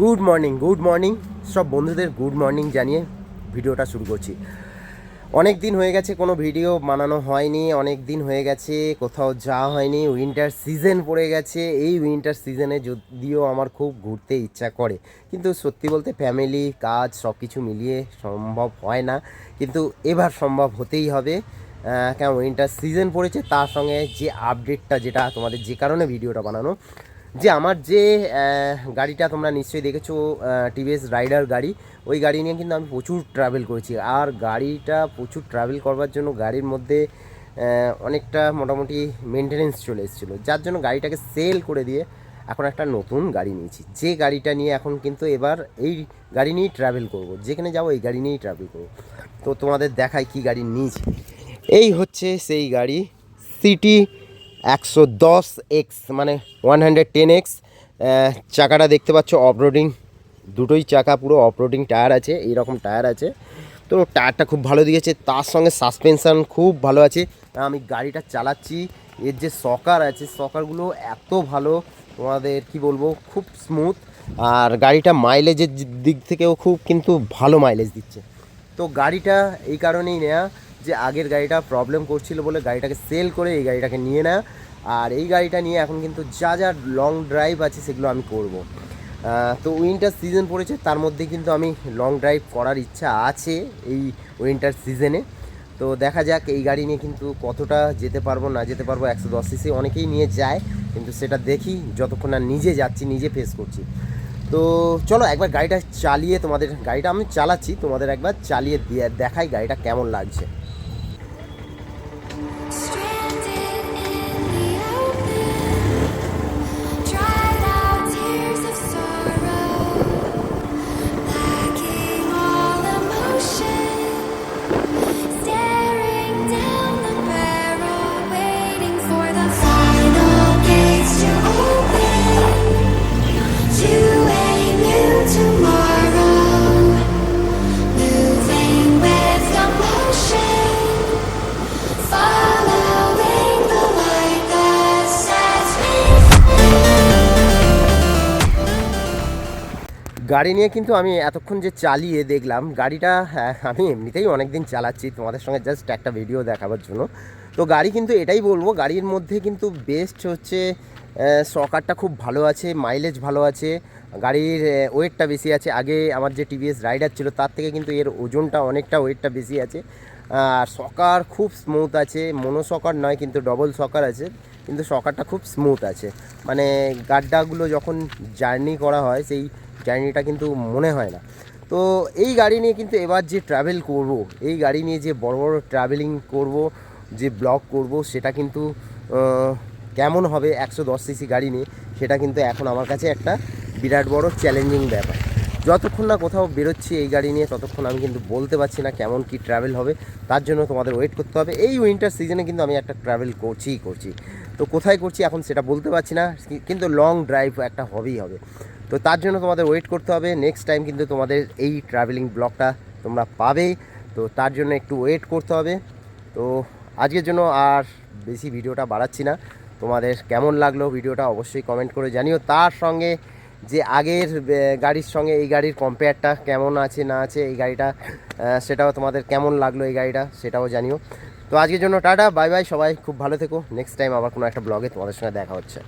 Good morning good morning সব বন্ধুদের good morning জানিয়ে ভিডিওটা শুরু করছি। অনেক দিন হয়ে গেছে কোনো ভিডিও বানানো হয়নি, অনেক দিন হয়ে গেছে কোথাও যাওয়া হয়নি উইন্টার সিজন পড়ে গেছে। এই উইন্টার সিজনে যদিও আমার খুব ঘুরতে ইচ্ছা করে, কিন্তু সত্যি বলতে ফ্যামিলি কাজ সব কিছু মিলিয়ে সম্ভব হয় না। কিন্তু এবার সম্ভব হতেই হবে। কেন উইন্টার সিজন পড়েছে তার সঙ্গে যে আপডেটটা যেটা তোমাদের যে কারণে ভিডিওটা বানানো যে আমার যে গাড়িটা তোমরা নিশ্চয়ই দেখেছ টিভিএস রাইডার গাড়ি, ওই গাড়ি নিয়ে কিন্তু আমি প্রচুর ট্রাভেল করেছি। আর গাড়িটা প্রচুর ট্রাভেল করবার জন্য গাড়ির মধ্যে অনেকটা মোটামুটি মেনটেনেন্স চলে এসেছিল। যার জন্য গাড়িটাকে সেল করে দিয়ে এখন একটা নতুন গাড়ি নিয়েছি। যে গাড়িটা নিয়ে এখন কিন্তু এবার এই গাড়ি নিয়েই ট্রাভেল করব। যেখানে যাব এই গাড়ি নিয়েই ট্রাভেল করব। তো তোমাদের দেখাই কি গাড়ি নিয়েছি। এই হচ্ছে সেই গাড়ি সিটি একশো দশ এক্স মানে ওয়ান হান্ড্রেড টেন এক্স চাকাটা দেখতে পাচ্ছ অফরোডিং দুটোই চাকা পুরো অফরোডিং টায়ার আছে, এইরকম টায়ার আছে। তো টায়ারটা খুব ভালো দিয়েছে, তার সঙ্গে সাসপেনশান খুব ভালো আছে। আমি গাড়িটা চালাচ্ছি, এর যে সকার আছে, সকারগুলো এত ভালো, তোমাদের কি বলব, খুব স্মুথ আর গাড়িটা মাইলেজের দিক থেকেও খুব কিন্তু ভালো মাইলেজ দিচ্ছে। তো গাড়িটা এই কারণেই নেওয়া যে আগের গাড়িটা প্রবলেম করছিল বলে গাড়িটাকে সেল করে এই গাড়িটাকে নিয়ে নেওয়া আর এই গাড়িটা নিয়ে এখন কিন্তু যা যা লং ড্রাইভ আছে সেগুলো আমি করব। তো উইন্টার সিজন পড়েছে, তার মধ্যে কিন্তু আমি লং ড্রাইভ করার ইচ্ছা আছে এই উইন্টার সিজনে তো দেখা যাক এই গাড়ি নিয়ে কিন্তু কতটা যেতে পারব, না যেতে পারব, একশো দশ সিসি অনেকেই নিয়ে যায়, কিন্তু সেটা দেখি, যতক্ষণ না নিজে যাচ্ছি, নিজে ফেস করছি। তো চলো একবার গাড়িটা চালিয়ে তোমাদের, গাড়িটা আমি চালাচ্ছি, তোমাদের একবার চালিয়ে দিয়ে দেখাই গাড়িটা কেমন লাগছে। Straight গাড়ি নিয়ে কিন্তু আমি এতক্ষণ যে চালিয়ে দেখলাম গাড়িটা হ্যাঁ, আমি এমনিতেই অনেক দিন চালাচ্ছি তোমাদের সঙ্গে জাস্ট একটা ভিডিও দেখাবার জন্য। তো গাড়ি কিন্তু এটাই বলব গাড়ির মধ্যে কিন্তু বেস্ট হচ্ছে সকারটা খুব ভালো আছে মাইলেজ ভালো আছে গাড়ির ওয়েটটা বেশি আছে। আগে আমার যে টিভিএস রাইডার ছিল তার থেকে কিন্তু এর ওজনটা অনেকটা ওয়েটটা বেশি আছে। আর সকার খুব স্মুথ আছে মনো সকার নয় কিন্তু ডবল সকার আছে। কিন্তু শকারটা খুব স্মুথ আছে। মানে গাড্ডাগুলো যখন জার্নি করা হয়, সেই জার্নিটা কিন্তু মনে হয় না। তো এই গাড়ি নিয়ে কিন্তু এবার যে ট্রাভেল করব, এই গাড়ি নিয়ে যে বড় বড় ট্রাভেলিং করব, যে ব্লগ করব, সেটা কিন্তু কেমন হবে একশো দশ সিসি গাড়ি নিয়ে, সেটা কিন্তু এখন আমার কাছে একটা বিরাট বড় চ্যালেঞ্জিং ব্যাপার। যতক্ষণ না কোথাও বেরোচ্ছি এই গাড়ি নিয়ে, ততক্ষণ আমি কিন্তু বলতে পারছি না কেমন কি ট্রাভেল হবে। তার জন্য তোমাদের ওয়েট করতে হবে। এই উইন্টার সিজনে কিন্তু আমি একটা ট্রাভেল করছিই করছি। তো কোথায় করছি এখন সেটা বলতে পারছি না। কিন্তু লং ড্রাইভ একটা হবেই হবে। তো তার জন্য তোমাদের ওয়েট করতে হবে। নেক্সট টাইম কিন্তু তোমাদের এই ট্রাভেলিং ব্লগটা তোমরা পাবে। তো তার জন্য একটু ওয়েট করতে হবে। তো আজকের জন্য আর বেশি ভিডিওটা বাড়াচ্ছি না। তোমাদের কেমন লাগল ভিডিওটা অবশ্যই কমেন্ট করে জানিও। তার সঙ্গে যে আগের গাড়ির সঙ্গে এই গাড়ির কম্পেয়ারটা কেমন আছে, না আছে, এই গাড়িটা সেটাও তোমাদের কেমন লাগল এই গাড়িটা, সেটাও জানিও। তো আজকের জন্য টাটা বাই বাই সবাই, খুব ভালো থেকো। নেক্সট টাইম আবার কোনো একটা ব্লগে তোমাদের সঙ্গে দেখা হচ্ছে।